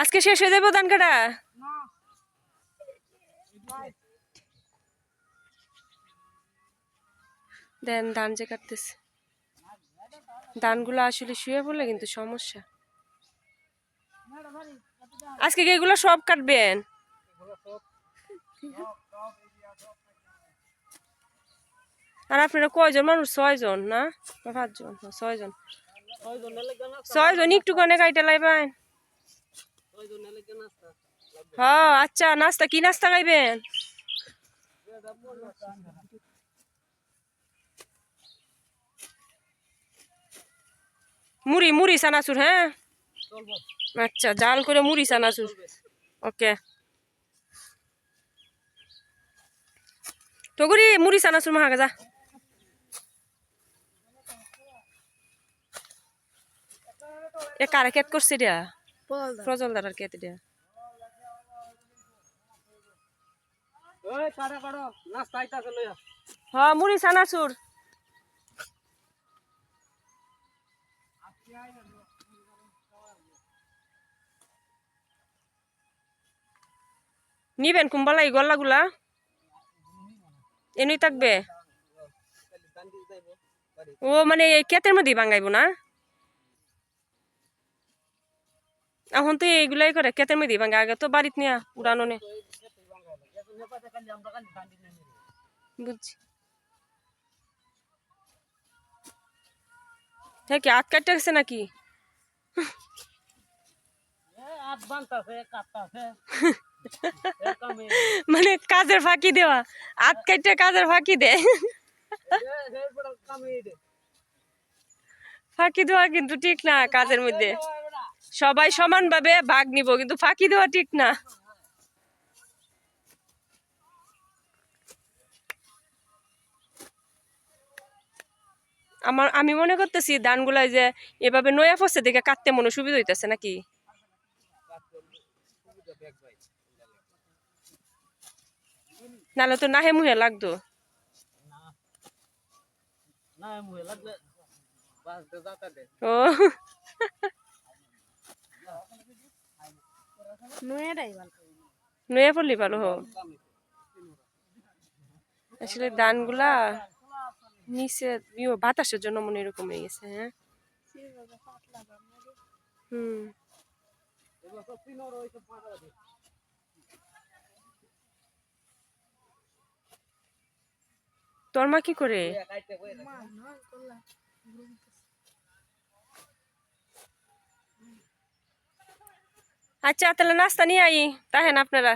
আজকে শেষ হয়ে যাব ধান কাটা? দেন ধান যে কাটতেছে। ধানগুলো আসলে শুয়ে পড়লে কিন্তু সমস্যা। আজকে কি এগুলো সব কাটবেন? আর আপনারা কয়জন মানুষ? ছয়জন না? পাঁচজন? ছয়জন। ছয়জন একটু কনে কাইটা লাইবেন। হ্যাঁ আচ্ছা নাস্তা, কি নাস্তা খাইবেন? মুড়ি মুড়ি সানাসুর হ্যাঁ? আচ্ছা জাল করে মুড়ি সানাসুর ওকে। টগুরি মুড়ি সানাসুর মাহাগা যা। এ কারে কেট করছে দিয়া প্রজল দাদার কেট দিয়া? ওই কাড়া কাড়ো নাস্তা আইতাছে লইয়া। হ্যাঁ মুড়ি সানাসুর নিবেন কুম্বালা এই গল্লাগুলা? এনুই থাকবে? ও মানে এই কেতের মধ্যেই বাঙ্গাইব না? এখন তো এইগুলাই করে কেতের মধ্যেই বাঙ্গা আগে তো বাড়িত নিয়া উড়ানো নে। বুঝছি। হ্যাঁ কি আট কাটতে গেছে নাকি? মানে কাজের ফাঁকি দেওয়া আট কাটতে কাজের ফাঁকি দে। ফাঁকি দেওয়া কিন্তু ঠিক না কাজের মধ্যে। সবাই সমানভাবে ভাগ নিব কিন্তু ফাঁকি দেওয়া ঠিক না আমার আমি মনে করতেছি ধানগুলাই যে এভাবে নয়া ফসে দেখে কাটতে মনে সুবিধা হইতেছে নাকি নাহলে তো নাহে মুহে লাগতো ও নয়া পড়লি ভালো হো। আসলে ধানগুলা নিচে বাতাসের জন্য মনে এরকম হয়ে গেছে হ্যাঁ? হুম। তোর মা কি করে? আচ্ছা তাহলে নাস্তা নিয়ে আই তাহেন আপনারা